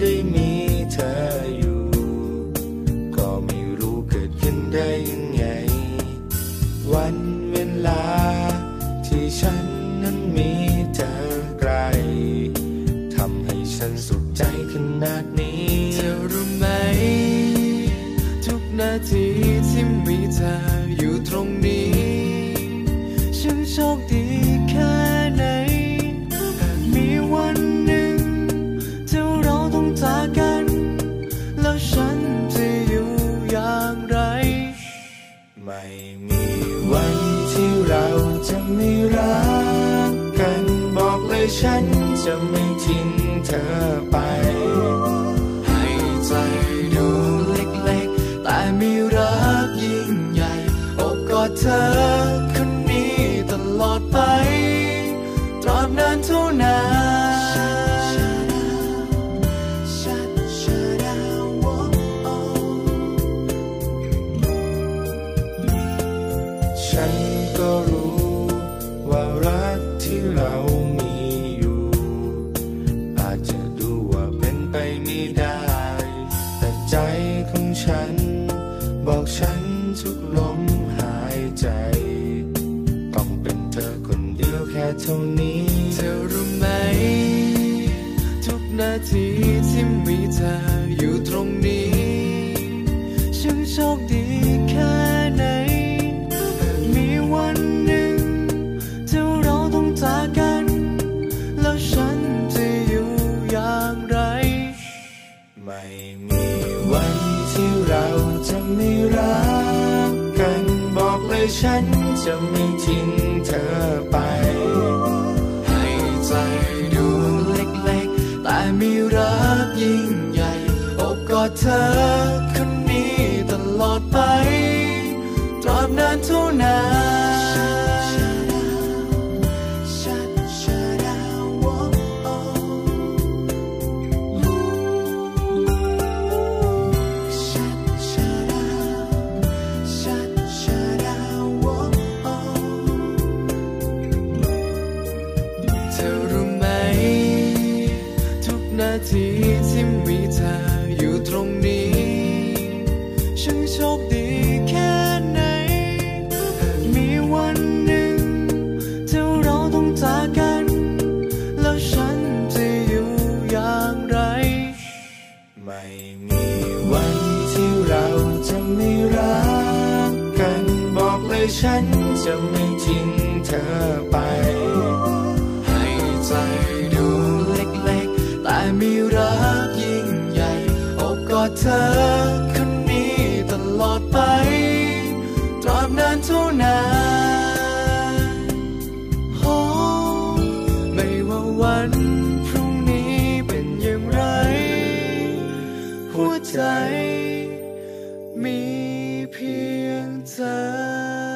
ได้มีเธออยู่ ก็ไม่รู้เกิดขึ้นได้ยังไง วันเวลาที่ฉันนั้นมีเธอไกลทำให้ฉันสุขใจขนาดนี้เธอรู้ไหม ทุกนาทีที่มีเธออยู่ตรงนี้ ฉันโชคดีแค่ เบอกฉันทุกลมหายใจ ต้องเป็นเธอคนเดียวแค่เท่านี้ เธอรู้ไหม ทุกนาที ยฉันจะไม่ทิ้งเธอไป ให้ใจดวงเล็กๆ แต่มีรักยิ่งใหญ่อบกอดเธอคนนี้ตลอดไป ตราบนานเท่านาน ทีที่มีเธออยู่ตรงนี้ ฉันโชคดีแค่ไหนหากมีวันหนึ่งที่เราต้องจากกัน แล้วฉันจะอยู่อย่างไร ไม่มีวันที่เราจะไม่รักกัน บอกเลยฉันจะไม่ทิ้งเธอไป เธอคนนี้ตลอดไป ตราบนานเท่านานโอ้ไม่ว่าวันพรุ่งนี้เป็นอย่างไร หัวใจมีเพียงเธอ